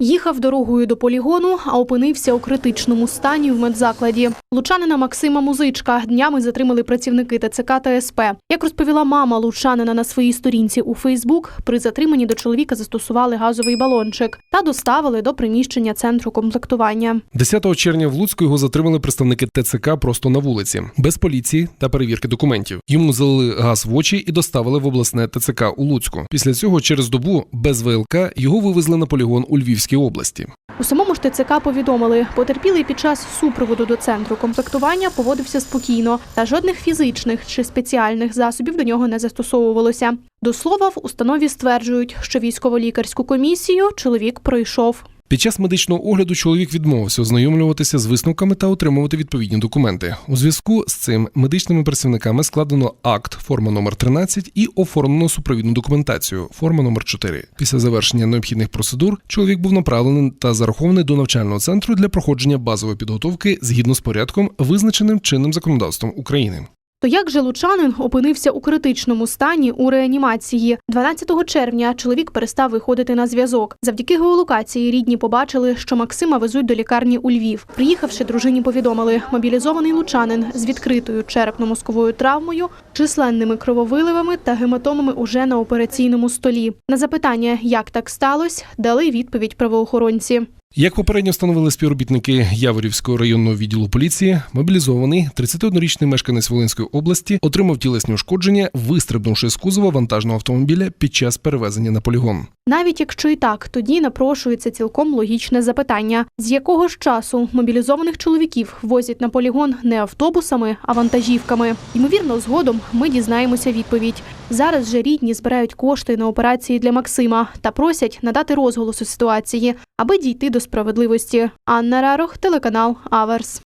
Їхав дорогою до полігону, а опинився у критичному стані в медзакладі. Лучанина Максима Музичка днями затримали працівники ТЦК та СП. Як розповіла мама Лучанина на своїй сторінці у Фейсбук, при затриманні до чоловіка застосували газовий балончик та доставили до приміщення центру комплектування. 10 червня в Луцьку його затримали представники ТЦК просто на вулиці, без поліції та перевірки документів. Йому залили газ в очі і доставили в обласне ТЦК у Луцьку. Після цього через добу без ВЛК його вивезли на полігон у Львівській області. У самому ж ТЦК повідомили, потерпілий під час супроводу до центру комплектування поводився спокійно, та жодних фізичних чи спеціальних засобів до нього не застосовувалося. До слова, в установі стверджують, що військово-лікарську комісію чоловік пройшов. Під час медичного огляду чоловік відмовився ознайомлюватися з висновками та отримувати відповідні документи. У зв'язку з цим медичними працівниками складено акт форма номер 13 і оформлено супровідну документацію форма номер 4 Після завершення необхідних процедур чоловік був направлений та зарахований до навчального центру для проходження базової підготовки згідно з порядком, визначеним чинним законодавством України. То як же лучанин опинився у критичному стані у реанімації? 12 червня чоловік перестав виходити на зв'язок. Завдяки геолокації рідні побачили, що Максима везуть до лікарні у Львів. Приїхавши, дружині повідомили, мобілізований лучанин з відкритою черепно-мозковою травмою, численними крововиливами та гематомами уже на операційному столі. На запитання, як так сталося, дали відповідь правоохоронці. Як попередньо встановили співробітники Яворівського районного відділу поліції, мобілізований 31-річний мешканець Волинської області отримав тілесні ушкодження, вистрибнувши з кузова вантажного автомобіля під час перевезення на полігон. Навіть якщо і так, тоді напрошується цілком логічне запитання: з якого ж часу мобілізованих чоловіків возять на полігон не автобусами, а вантажівками. Ймовірно, згодом ми дізнаємося відповідь. Зараз же рідні збирають кошти на операції для Максима та просять надати розголосу ситуації, аби дійти до справедливості. Анна Рарох, телеканал Аверс.